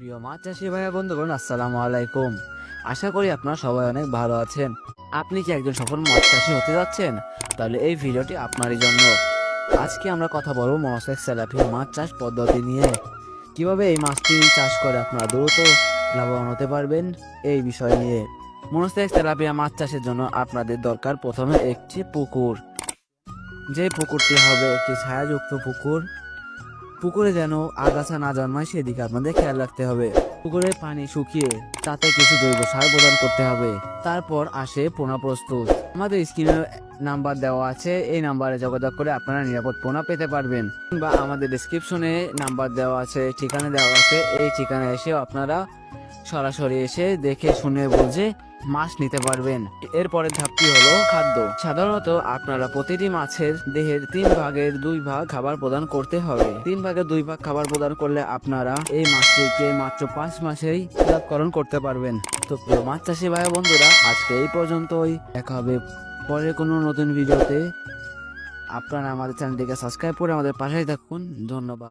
প্রিয় মাছ চাষি ভাইয়া বন্ধুগণ, আসসালামু আলাইকুম। আশা করি আপনারা সবাই অনেক ভালো আছেন। আপনি কি একজন সফল মাছ চাষি হতে যাচ্ছেন? তাহলে এই ভিডিওটি আপনারই জন্য। আজকে আমরা কথা বলব মনোসেক সেলাফিয়া মাছ চাষ পদ্ধতি নিয়ে। কীভাবে এই মাছটি চাষ করে আপনারা দ্রুত লাভবান হতে পারবেন এই বিষয় নিয়ে। মনোসেক তেলাপিয়া মাছ চাষের জন্য আপনাদের দরকার প্রথমে একটি পুকুর। যে পুকুরটি হবে একটি ছায়াযুক্ত পুকুর। পুকুরে যেন আগাছা না জন্মায়, সেদিকে আপনাদের খেয়াল রাখতে হবে। পুকুরের পানি শুকিয়ে তাতে কিছু জৈব সার প্রদান করতে হবে। তারপর আসে পোনা প্রস্তুত। আমাদের স্ক্রিনে নাম্বার দেওয়া আছে, এই নাম্বারে যোগাযোগ করে আপনারা নিরাপদ পোনা পেতে পারবেন। বা আমাদের ডিসক্রিপশনে নাম্বার দেওয়া আছে, ঠিকানা দেওয়া আছে, এই ঠিকানায় এসেও আপনারা সরাসরি এসে দেখে শুনে বুঝে মাছ নিতে পারবেন। এরপরের ধাপটি হলো খাদ্য। সাধারণত আপনারা প্রতিটি মাছের দেহের তিন ভাগের দুই ভাগ খাবার প্রদান করতে হবে। তিন ভাগের দুই ভাগ খাবার প্রদান করলে আপনারা এই মাছটিকে মাত্র পাঁচ মাসেই জাতকরণ করতে পারবেন। তো মাছ চাষি ভাই বন্ধুরা, আজকে এই পর্যন্তই। দেখা হবে পরে কোনো নতুন ভিডিওতে। আপনারা আমাদের চ্যানেলটিকে সাবস্ক্রাইব করে আমাদের পাশেই থাকুন। ধন্যবাদ।